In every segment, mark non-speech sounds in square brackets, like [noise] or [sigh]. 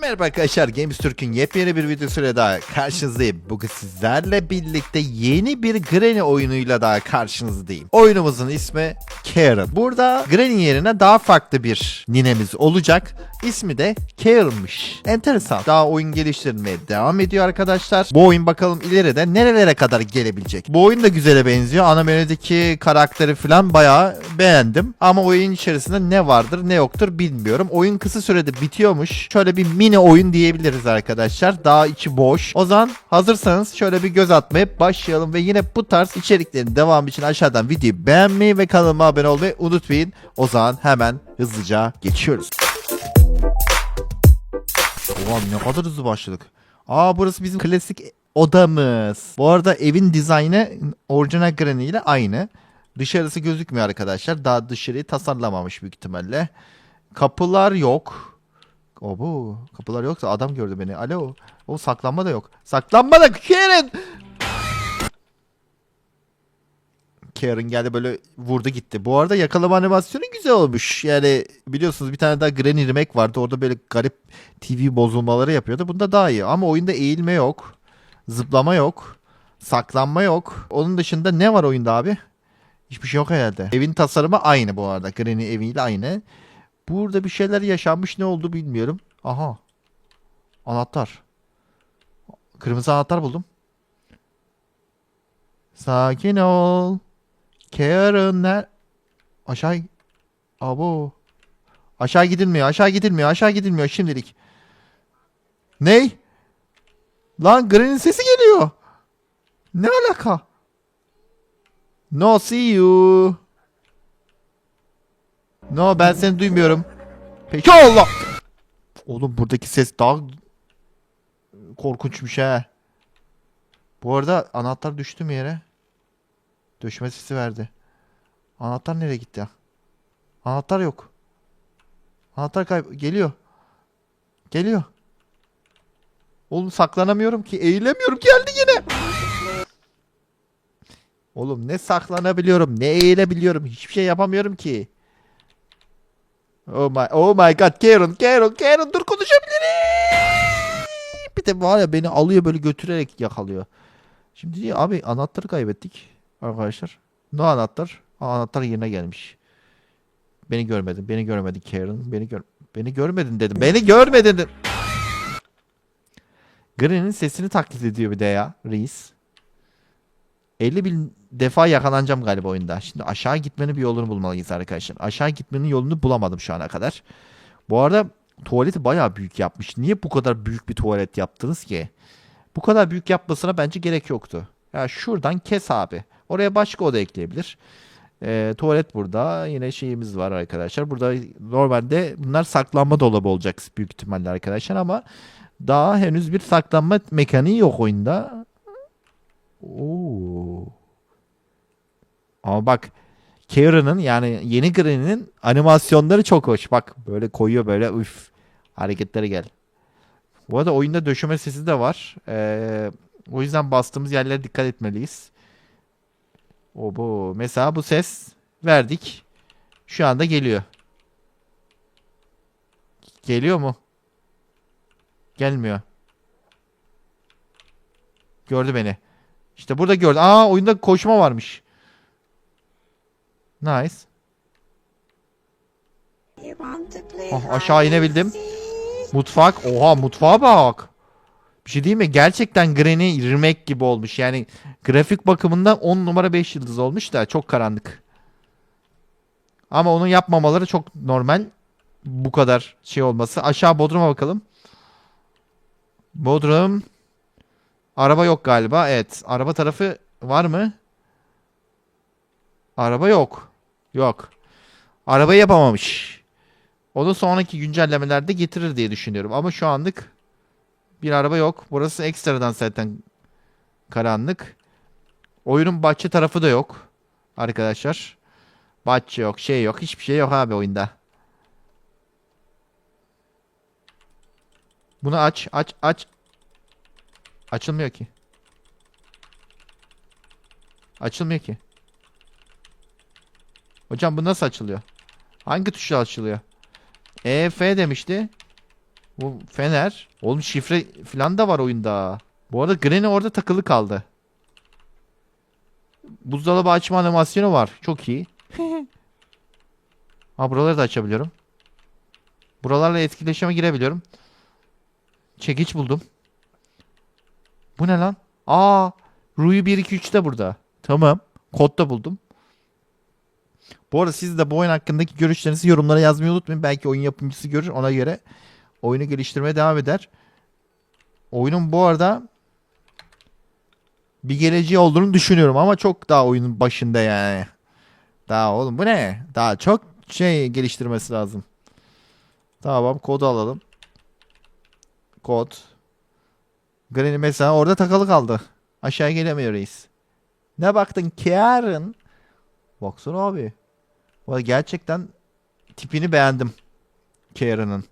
Merhaba arkadaşlar Games Türk'ün yepyeni bir videosuyla daha karşınızdayım. Bugün sizlerle birlikte yeni bir Granny oyunuyla daha karşınızdayım. Oyunumuzun ismi Karen. Burada Granny yerine daha farklı bir ninemiz olacak. İsmi de Karen'mış. Enteresan. Daha oyun geliştirmeye devam ediyor arkadaşlar. Bu oyun bakalım ileride nerelere kadar gelebilecek. Bu oyun da güzele benziyor. Ana menüdeki karakteri falan bayağı beğendim. Ama oyun içerisinde ne vardır ne yoktur bilmiyorum. Oyun kısa sürede bitiyormuş. Şöyle bir mini oyun diyebiliriz arkadaşlar. Daha içi boş. O zaman hazırsanız şöyle bir göz atmaya başlayalım ve yine bu tarz içeriklerin devamı için aşağıdan videoyu beğenmeyi ve kanalıma abone olmayı unutmayın. O zaman hemen hızlıca geçiyoruz. Ulan ne kadar hızlı başladık. Aa burası bizim klasik odamız. Bu arada evin dizaynı orijinal Granny ile aynı. Dışarısı gözükmüyor arkadaşlar. Daha dışarıyı tasarlamamış büyük ihtimalle. Kapılar yok. O bu. Kapılar yoksa adam gördü beni. Alo. O saklanma da yok. Saklanma da Karen. Karen geldi böyle vurdu gitti. Bu arada yakalama animasyonu güzel olmuş. Yani biliyorsunuz bir tane daha Granny remake vardı. Orada böyle garip TV bozulmaları yapıyordu. Bunda daha iyi. Ama oyunda eğilme yok. Zıplama yok. Saklanma yok. Onun dışında ne var oyunda abi? Hiçbir şey yok herhalde. Evin tasarımı aynı bu arada. Granny eviyle aynı. Burada bir şeyler yaşanmış ne oldu bilmiyorum. Aha. Anahtar. Kırmızı anahtar buldum. Sakin ol. Karen ner... Aşağı... Abo. Aşağı gidilmiyor, aşağı gidilmiyor, aşağı gidilmiyor şimdilik. Ney? Lan Granny'nin sesi geliyor. Ne alaka? No see you. No ben seni duymuyorum. Peki Allah. Oğlum buradaki ses daha korkunçmuş ha. Bu arada anahtar düştü mü yere? Düşme sesi verdi. Anahtar nereye gitti ya? Anahtar yok. Anahtar kayb geliyor. Geliyor. Oğlum saklanamıyorum ki. Eğilemiyorum. Geldi yine. Oğlum ne saklanabiliyorum, ne eğilebiliyorum. Hiçbir şey yapamıyorum ki. Oh my, oh my god Karen, Karen, Karen dur konuşabilirim. Bir de var ya beni alıyor böyle götürerek yakalıyor. Şimdi diyor abi anahtarı kaybettik arkadaşlar. Ne anahtar? Aa, anahtar yerine gelmiş. Beni görmedin, beni görmedin Karen. Beni gör beni görmedin dedim. Beni görmedin dedim. Granny'nin sesini taklit ediyor bir de ya reis. 50 bin defa yakalanacağım galiba oyunda. Şimdi aşağı gitmenin bir yolunu bulmalıyız arkadaşlar. Aşağı gitmenin yolunu bulamadım şu ana kadar. Bu arada tuvaleti bayağı büyük yapmış. Niye bu kadar büyük bir tuvalet yaptınız ki? Bu kadar büyük yapmasına bence gerek yoktu. Ya şuradan kes abi. Oraya başka oda ekleyebilir. Ee, tuvalet burada. Yine şeyimiz var arkadaşlar. Burada normalde bunlar saklanma dolabı olacak büyük ihtimalle arkadaşlar ama daha henüz bir saklanma mekaniği yok oyunda. Oo. Ama bak Karen'ın yani yeni Granny'nin animasyonları çok hoş. Bak böyle koyuyor böyle üf hareketleri gel. Bu arada oyunda döşeme sesi de var. Ee, o yüzden bastığımız yerlere dikkat etmeliyiz. O bu. Mesela bu ses verdik. Şu anda geliyor. Geliyor mu? Gelmiyor. Gördü beni. İşte burada gördü. Aa oyunda koşma varmış. Nice. Oh, aşağı inebildim. Mutfak. Oha mutfağa bak. Bir şey değil mi? Gerçekten Granny remake gibi olmuş. Yani grafik bakımından 10 numara 5 yıldız olmuş da çok karanlık. Ama onu yapmamaları çok normal. Bu kadar şey olması. Aşağı Bodrum'a bakalım. Bodrum. Araba yok galiba. Evet. Araba tarafı var mı? Araba yok. Yok. Arabayı yapamamış. Onu sonraki güncellemelerde getirir diye düşünüyorum. Ama şu anlık bir araba yok. Burası ekstradan zaten karanlık. Oyunun bahçe tarafı da yok. Arkadaşlar. Bahçe yok, şey yok. Hiçbir şey yok abi oyunda. Bunu aç, aç, aç. Açılmıyor ki. Açılmıyor ki. Hocam bu nasıl açılıyor? Hangi tuşla açılıyor? E, F demişti. Bu fener. Oğlum şifre falan da var oyunda. Bu arada Granny orada takılı kaldı. Buzdolabı açma animasyonu var. Çok iyi. [laughs] ha buraları da açabiliyorum. Buralarla etkileşime girebiliyorum. Çekiç buldum. Bu ne lan? Aa, Rui 1 2 3 de burada. Tamam. Kod da buldum. Bu arada siz de bu oyun hakkındaki görüşlerinizi yorumlara yazmayı unutmayın. Belki oyun yapımcısı görür ona göre oyunu geliştirmeye devam eder. Oyunun bu arada bir geleceği olduğunu düşünüyorum ama çok daha oyunun başında yani. Daha oğlum bu ne? Daha çok şey geliştirmesi lazım. Tamam kodu alalım. Kod. Granny mesela orada takılı kaldı. Aşağı gelemiyor reis. Ne baktın Karen? Baksana abi. Gerçekten tipini beğendim. Karen'ın.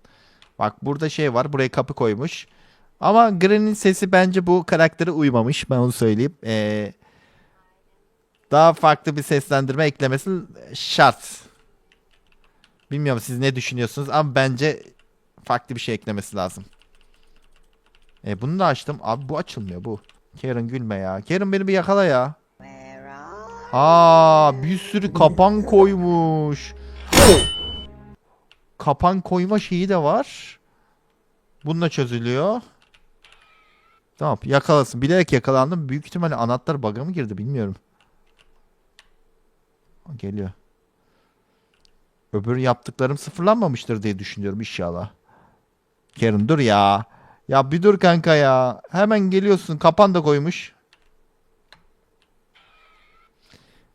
Bak burada şey var. Buraya kapı koymuş. Ama Granny'nin sesi bence bu karaktere uymamış. Ben onu söyleyeyim. Ee, daha farklı bir seslendirme eklemesi şart. Bilmiyorum siz ne düşünüyorsunuz ama bence farklı bir şey eklemesi lazım. E bunu da açtım. Abi bu açılmıyor bu. Karen gülme ya. Karen beni bir yakala ya. Aa bir sürü kapan koymuş. Kapan koyma şeyi de var. Bununla çözülüyor. Tamam yakalasın. Bilerek yakalandım. Büyük ihtimalle anahtar bug'a mı girdi bilmiyorum. Geliyor. Öbür yaptıklarım sıfırlanmamıştır diye düşünüyorum inşallah. Karen dur ya. Ya bir dur kanka ya. Hemen geliyorsun. Kapan da koymuş.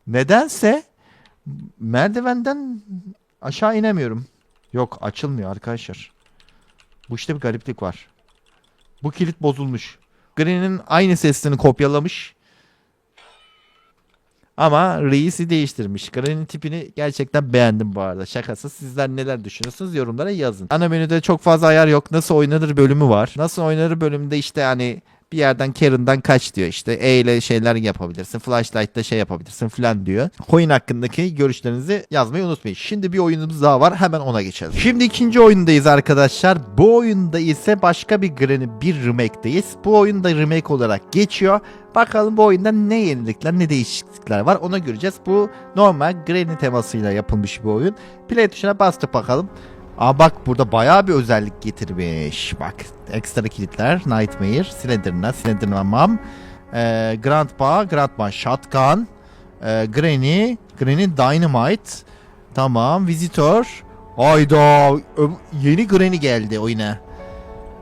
Nedense merdivenden aşağı inemiyorum. Yok açılmıyor arkadaşlar. Bu işte bir gariplik var. Bu kilit bozulmuş. Green'in aynı sesini kopyalamış. Ama reisi değiştirmiş. Green'in tipini gerçekten beğendim bu arada. Şakası. Sizler neler düşünüyorsunuz yorumlara yazın. Ana menüde çok fazla ayar yok. Nasıl oynanır bölümü var. Nasıl oynanır bölümünde işte hani bir yerden Karen'dan kaç diyor işte. E ile şeyler yapabilirsin. Flashlight'ta şey yapabilirsin falan diyor. Coin hakkındaki görüşlerinizi yazmayı unutmayın. Şimdi bir oyunumuz daha var. Hemen ona geçelim. Şimdi ikinci oyundayız arkadaşlar. Bu oyunda ise başka bir Granny bir remake'deyiz. Bu oyunda remake olarak geçiyor. Bakalım bu oyunda ne yenilikler ne değişiklikler var onu göreceğiz. Bu normal Granny temasıyla yapılmış bir oyun. Play tuşuna bastık bakalım. Aa bak burada bayağı bir özellik getirmiş. Bak ekstra kilitler, Nightmare, Slenderman, Slenderman Mom, e, Grandpa, Grandpa Shotgun, e, Granny, Granny Dynamite, tamam, Visitor. Ayda yeni Granny geldi oyuna.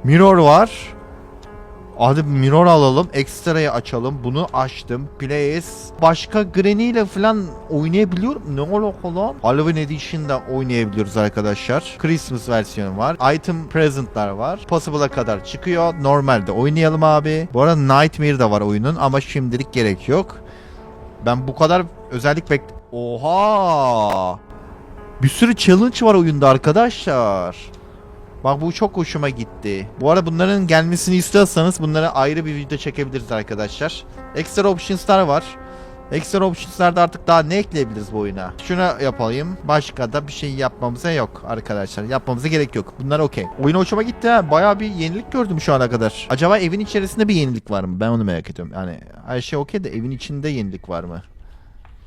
Mirror var. Hadi mirror alalım. Ekstra'yı açalım. Bunu açtım. Place. Başka Granny ile falan oynayabiliyorum. Ne alaka lan? Halloween Edition'da oynayabiliyoruz arkadaşlar. Christmas versiyonu var. Item Present'lar var. Possible'a kadar çıkıyor. Normalde oynayalım abi. Bu arada Nightmare da var oyunun ama şimdilik gerek yok. Ben bu kadar özellik bek... Oha! Bir sürü challenge var oyunda arkadaşlar. Bak bu çok hoşuma gitti. Bu arada bunların gelmesini istiyorsanız bunlara ayrı bir video çekebiliriz arkadaşlar. Extra options'lar var. Extra options'larda artık daha ne ekleyebiliriz bu oyuna? Şuna yapayım. Başka da bir şey yapmamıza yok arkadaşlar. Yapmamıza gerek yok. Bunlar okey. Oyun hoşuma gitti ha. Bayağı bir yenilik gördüm şu ana kadar. Acaba evin içerisinde bir yenilik var mı? Ben onu merak ediyorum. Yani her şey okey de evin içinde yenilik var mı?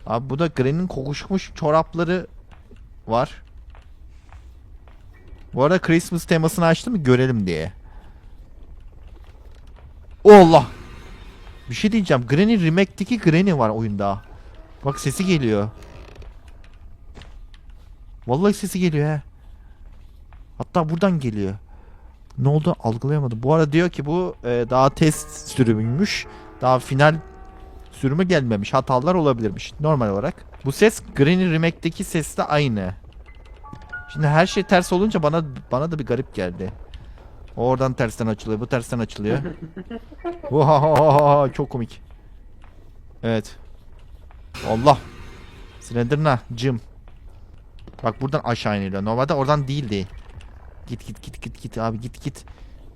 Abi bu da Granny'nin kokuşmuş çorapları var. Bu arada Christmas temasını açtım mı görelim diye. Allah. Bir şey diyeceğim. Granny Remake'deki Granny var oyunda. Bak sesi geliyor. Vallahi sesi geliyor he. Hatta buradan geliyor. Ne oldu algılayamadım. Bu arada diyor ki bu e, daha test sürümüymüş. Daha final sürümü gelmemiş. Hatalar olabilirmiş normal olarak. Bu ses Granny Remake'deki sesle aynı. Şimdi her şey ters olunca bana bana da bir garip geldi. Oradan tersten açılıyor, bu tersten açılıyor. [laughs] Oha, çok komik. Evet. Allah. Slenderna, Jim. Bak buradan aşağı iniliyor. Normalde oradan değildi. Git git git git git abi git git.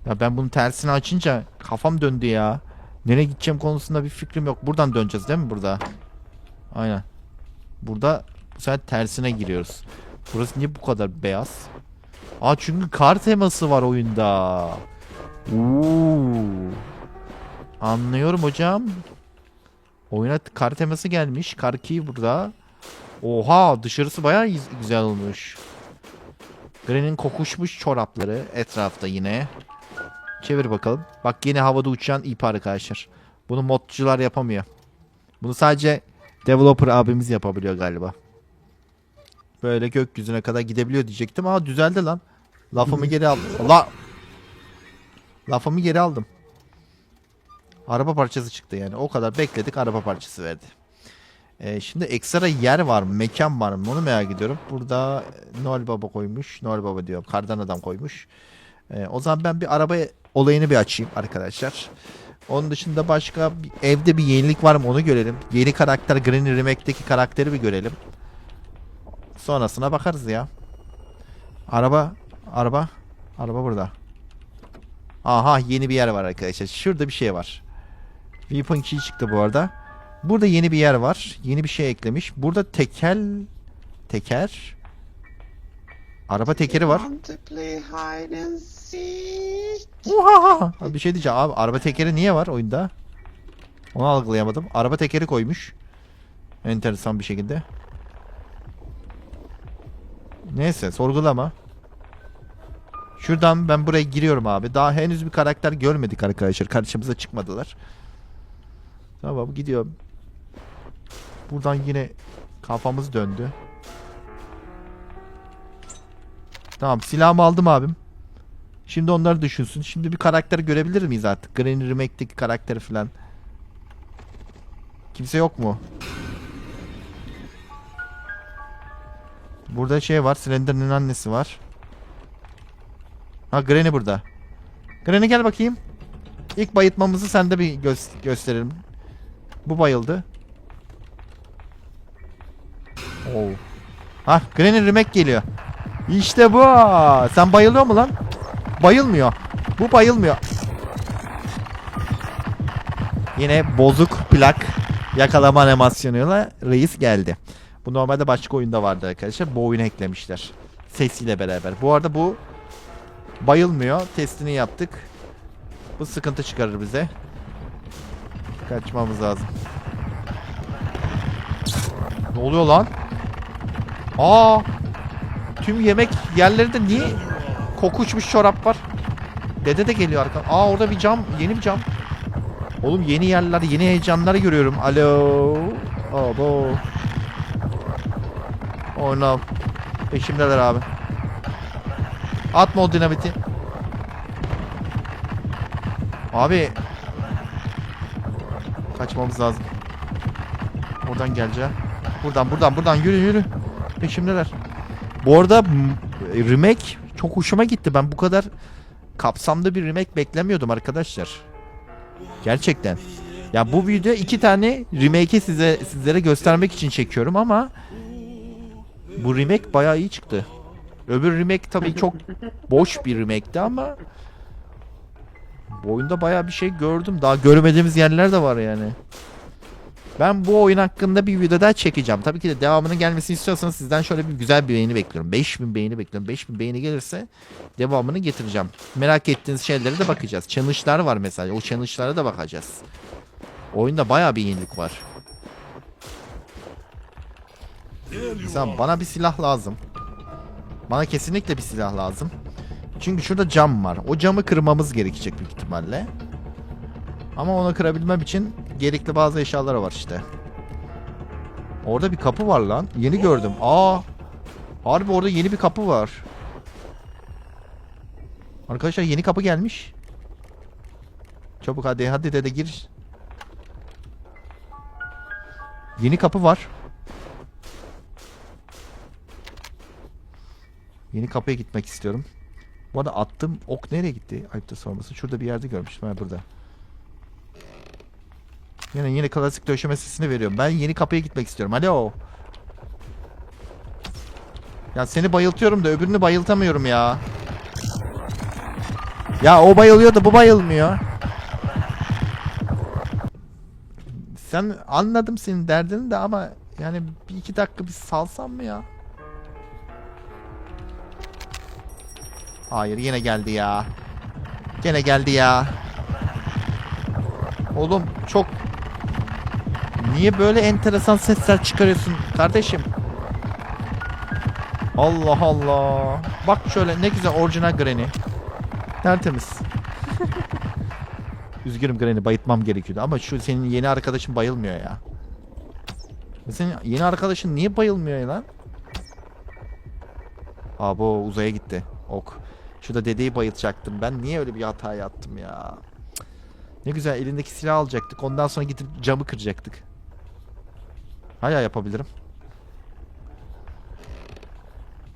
Ya ben bunun tersini açınca kafam döndü ya. Nereye gideceğim konusunda bir fikrim yok. Buradan döneceğiz değil mi burada? Aynen. Burada bu sefer tersine giriyoruz. Burası niye bu kadar beyaz? Aa çünkü kar teması var oyunda. Oo. Anlıyorum hocam. Oyuna kar teması gelmiş. Kar key burada. Oha dışarısı bayağı güzel olmuş. Gren'in kokuşmuş çorapları etrafta yine. Çevir bakalım. Bak yine havada uçan ip arkadaşlar. Bunu modcular yapamıyor. Bunu sadece developer abimiz yapabiliyor galiba. Böyle gökyüzüne kadar gidebiliyor diyecektim. Aa düzeldi lan. Lafımı geri aldım. La Lafımı geri aldım. Araba parçası çıktı yani. O kadar bekledik araba parçası verdi. Ee, şimdi ekstra yer var mı? Mekan var mı? Onu merak ediyorum. Burada e, Noel Baba koymuş. Noel Baba diyorum. Kardan adam koymuş. Ee, o zaman ben bir araba olayını bir açayım arkadaşlar. Onun dışında başka evde bir yenilik var mı onu görelim. Yeni karakter Granny Remake'deki karakteri bir görelim. Sonrasına bakarız ya. Araba, araba, araba burada. Aha yeni bir yer var arkadaşlar. Şurada bir şey var. Weapon key çıktı bu arada. Burada yeni bir yer var. Yeni bir şey eklemiş. Burada tekel teker. Araba tekeri var. Oha! Bir şey diyeceğim abi araba tekeri niye var oyunda? Onu algılayamadım. Araba tekeri koymuş. Enteresan bir şekilde. Neyse sorgulama. Şuradan ben buraya giriyorum abi. Daha henüz bir karakter görmedik arkadaşlar. Karşımıza çıkmadılar. Tamam gidiyorum. Buradan yine kafamız döndü. Tamam silahımı aldım abim. Şimdi onları düşünsün. Şimdi bir karakter görebilir miyiz artık? Granny Remake'deki karakteri falan. Kimse yok mu? Burada şey var. Slender'ın annesi var. Ha Granny burada. Granny gel bakayım. İlk bayıltmamızı sende bir gö- gösterelim. Bu bayıldı. Oo. Ha Granny Remake geliyor. İşte bu. Sen bayılıyor mu lan? Bayılmıyor. Bu bayılmıyor. Yine bozuk plak yakalama animasyonuyla reis geldi. Bu normalde başka oyunda vardı arkadaşlar. Bu oyunu eklemişler. Sesiyle beraber. Bu arada bu bayılmıyor. Testini yaptık. Bu sıkıntı çıkarır bize. Kaçmamız lazım. Ne oluyor lan? Aa! Tüm yemek yerlerinde niye kokuşmuş çorap var? Dede de geliyor arkadan. Aa orada bir cam, yeni bir cam. Oğlum yeni yerler, yeni heyecanları görüyorum. Alo. Abo. Oh no. Peşimdeler abi. Atma o dinamiti. Abi. Kaçmamız lazım. Oradan geleceğim. Buradan buradan buradan yürü yürü. Peşimdeler. Bu arada remake çok hoşuma gitti. Ben bu kadar kapsamlı bir remake beklemiyordum arkadaşlar. Gerçekten. Ya bu video iki tane remake'i size sizlere göstermek için çekiyorum ama bu remake bayağı iyi çıktı. Öbür remake tabii çok boş bir remake'ti ama bu oyunda bayağı bir şey gördüm. Daha görmediğimiz yerler de var yani. Ben bu oyun hakkında bir video daha çekeceğim. Tabii ki de devamının gelmesini istiyorsanız sizden şöyle bir güzel bir beğeni bekliyorum. 5000 beğeni bekliyorum. 5000 beğeni gelirse devamını getireceğim. Merak ettiğiniz şeylere de bakacağız. Challenge'lar var mesela. O challenge'lara da bakacağız. Oyunda bayağı bir yenilik var. Mesela bana bir silah lazım. Bana kesinlikle bir silah lazım. Çünkü şurada cam var. O camı kırmamız gerekecek büyük ihtimalle. Ama onu kırabilmem için gerekli bazı eşyalar var işte. Orada bir kapı var lan. Yeni gördüm. Aa. Harbi orada yeni bir kapı var. Arkadaşlar yeni kapı gelmiş. Çabuk hadi hadi dede gir. Yeni kapı var. Yeni kapıya gitmek istiyorum. Bu arada attım ok nereye gitti? Ayıptır sorması. Şurada bir yerde görmüştüm. Ha burada. Yine yine klasik döşeme sesini veriyorum. Ben yeni kapıya gitmek istiyorum. Alo. Ya seni bayıltıyorum da öbürünü bayıltamıyorum ya. Ya o bayılıyor da bu bayılmıyor. Sen anladım senin derdini de ama yani bir iki dakika bir salsam mı ya? Hayır yine geldi ya. Gene geldi ya. Oğlum çok Niye böyle enteresan sesler çıkarıyorsun kardeşim? Allah Allah. Bak şöyle ne güzel orijinal Granny. Tertemiz. [laughs] Üzgünüm Granny bayıtmam gerekiyordu ama şu senin yeni arkadaşın bayılmıyor ya. Senin yeni arkadaşın niye bayılmıyor ya lan? Abo uzaya gitti. Ok. Şurada dedeyi bayıltacaktım. Ben niye öyle bir hata yaptım ya? Ne güzel elindeki silahı alacaktık. Ondan sonra gidip camı kıracaktık. Hala yapabilirim.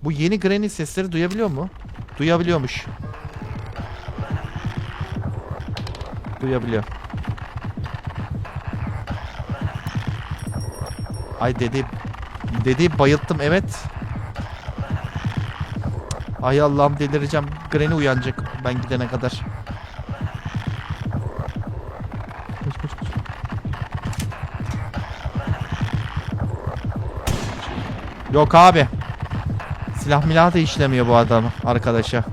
Bu yeni Granny sesleri duyabiliyor mu? Duyabiliyormuş. Duyabiliyor. Ay dedi dedi bayılttım evet. Ay Allah'ım delireceğim. Granny uyanacak ben gidene kadar. Koş, koş, koş. Yok abi. Silah milah da işlemiyor bu adam arkadaşa.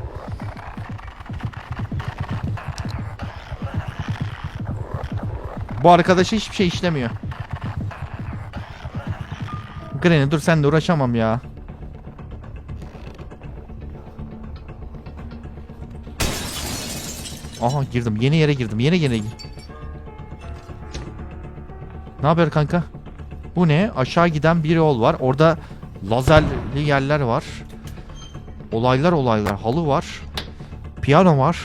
Bu arkadaşa hiçbir şey işlemiyor. Granny dur sen de uğraşamam ya. Aha girdim. Yeni yere girdim. Yeni yere. Ne haber kanka? Bu ne? Aşağı giden bir yol var. Orada lazerli yerler var. Olaylar olaylar. Halı var. Piyano var.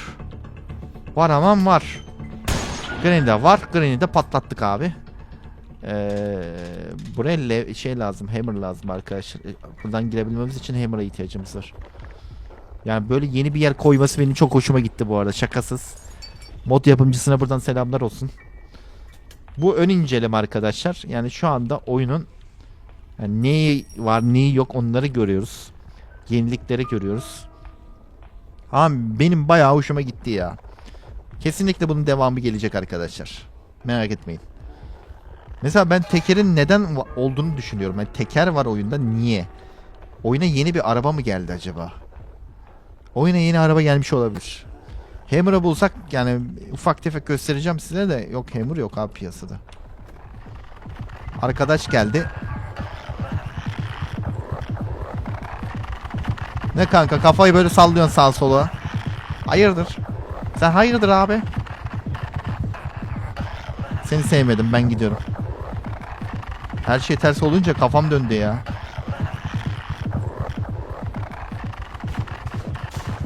Var aman var. Granny de var. Granny de patlattık abi. Ee, buraya şey lazım. Hammer lazım arkadaşlar. Buradan girebilmemiz için hammer'a ihtiyacımız var. Yani böyle yeni bir yer koyması benim çok hoşuma gitti bu arada. Şakasız. Mod yapımcısına buradan selamlar olsun. Bu ön inceleme arkadaşlar. Yani şu anda oyunun yani neyi var neyi yok onları görüyoruz. Yenilikleri görüyoruz. Ama benim bayağı hoşuma gitti ya. Kesinlikle bunun devamı gelecek arkadaşlar. Merak etmeyin. Mesela ben tekerin neden olduğunu düşünüyorum. Yani teker var oyunda niye? Oyuna yeni bir araba mı geldi acaba? Oyuna yeni araba gelmiş olabilir. Hammer'ı bulsak yani ufak tefek göstereceğim size de yok Hammer yok abi piyasada. Arkadaş geldi. Ne kanka kafayı böyle sallıyorsun sağ sola. Hayırdır? Sen hayırdır abi? Seni sevmedim ben gidiyorum. Her şey ters olunca kafam döndü ya.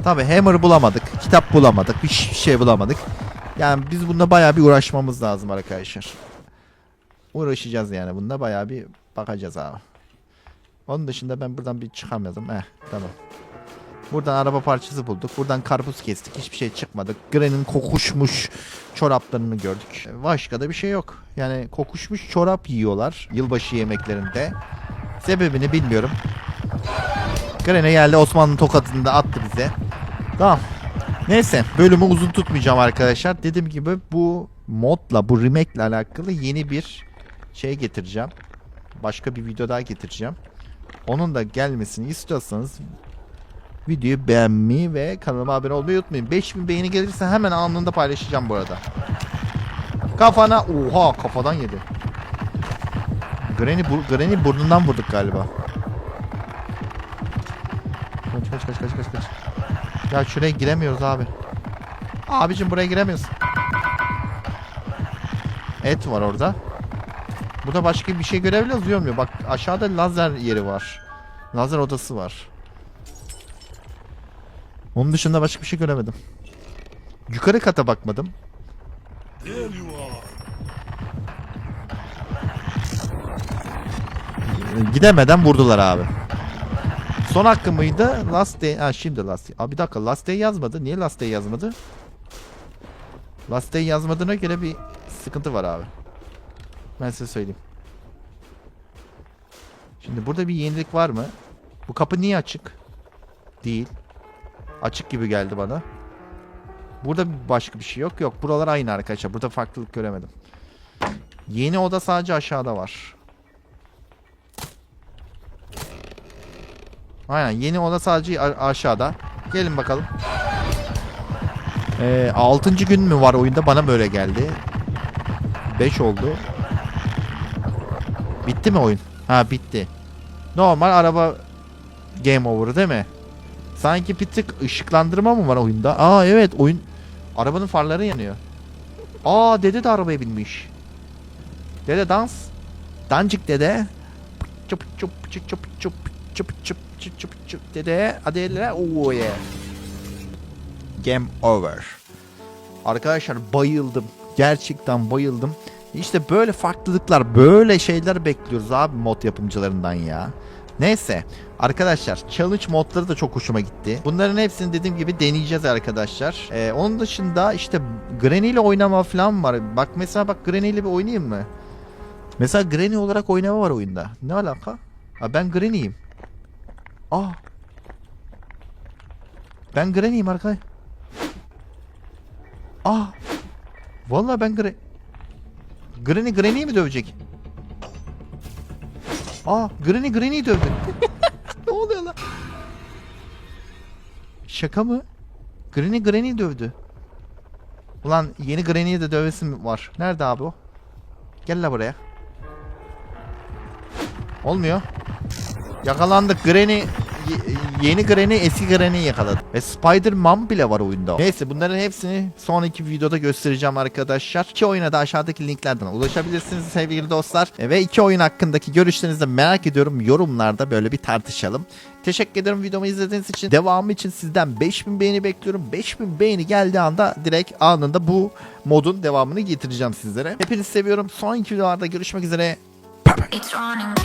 Tabi Hammer bulamadık. Kitap bulamadık. Hiçbir şey bulamadık. Yani biz bunda bayağı bir uğraşmamız lazım arkadaşlar. Uğraşacağız yani bunda bayağı bir bakacağız abi. Onun dışında ben buradan bir çıkamadım. Eh tamam. Buradan araba parçası bulduk. Buradan karpuz kestik. Hiçbir şey çıkmadı. Gran'in kokuşmuş çoraplarını gördük. Başka da bir şey yok. Yani kokuşmuş çorap yiyorlar yılbaşı yemeklerinde. Sebebini bilmiyorum. Granny geldi Osmanlı tokatını da attı bize. Tamam. Neyse bölümü uzun tutmayacağım arkadaşlar. Dediğim gibi bu modla bu remake ile alakalı yeni bir şey getireceğim. Başka bir video daha getireceğim. Onun da gelmesini istiyorsanız videoyu beğenmeyi ve kanalıma abone olmayı unutmayın. 5000 beğeni gelirse hemen anında paylaşacağım bu arada. Kafana oha kafadan yedi. Granny, bur Granny burnundan vurduk galiba. Kaç kaç kaç kaç kaç. Ya şuraya giremiyoruz abi. Abicim buraya giremiyoruz. Et var orada. Burada başka bir şey görebiliyoruz diyor mu? Bak aşağıda lazer yeri var. Lazer odası var. Onun dışında başka bir şey göremedim. Yukarı kata bakmadım. Gidemeden vurdular abi. Son hakkı mıydı? Last day. Ha şimdi last day. Abi bir dakika last day yazmadı. Niye last day yazmadı? Last day yazmadığına göre bir sıkıntı var abi. Ben size söyleyeyim. Şimdi burada bir yenilik var mı? Bu kapı niye açık? Değil. Açık gibi geldi bana. Burada başka bir şey yok. Yok buralar aynı arkadaşlar. Burada farklılık göremedim. Yeni oda sadece aşağıda var. Aynen yeni oda sadece aşağıda. Gelin bakalım. Ee, 6. gün mü var oyunda? Bana böyle geldi. 5 oldu. Bitti mi oyun? Ha bitti. Normal araba game over değil mi? Sanki bir tık ışıklandırma mı var oyunda? Aa evet oyun arabanın farları yanıyor. Aa dede de arabaya binmiş. Dede dans. Dancık dede. Çıp çıp çıp çıp çıp çıp çıp çıp çıp çıp dede. Hadi ellere. Oo yeah. Game over. Arkadaşlar bayıldım. Gerçekten bayıldım. İşte böyle farklılıklar, böyle şeyler bekliyoruz abi mod yapımcılarından ya. Neyse arkadaşlar challenge modları da çok hoşuma gitti. Bunların hepsini dediğim gibi deneyeceğiz arkadaşlar. Ee, onun dışında işte Granny ile oynama falan var. Bak mesela bak Granny ile bir oynayayım mı? Mesela Granny olarak oynama var oyunda. Ne alaka? Ha, ben Granny'yim. Aa. Ben Granny'yim arkadaşlar. Aa. Vallahi ben Granny. Granny Granny'yi mi dövecek? Aa Granny Granny'yi dövdü. [laughs] ne oluyor lan? Şaka mı? Granny Granny'yi dövdü. Ulan yeni Granny'ye de dövesim var. Nerede abi o? Gel la buraya. Olmuyor. Yakalandık Granny yeni Granny eski Granny'yi yakaladı. Ve Spider-Man bile var oyunda. Neyse bunların hepsini sonraki videoda göstereceğim arkadaşlar. İki oyuna da aşağıdaki linklerden ulaşabilirsiniz sevgili dostlar. E, Ve iki oyun hakkındaki görüşlerinizi merak ediyorum. Yorumlarda böyle bir tartışalım. Teşekkür ederim videomu izlediğiniz için. Devamı için sizden 5000 beğeni bekliyorum. 5000 beğeni geldiği anda direkt anında bu modun devamını getireceğim sizlere. Hepinizi seviyorum. Sonraki videolarda görüşmek üzere. It's running.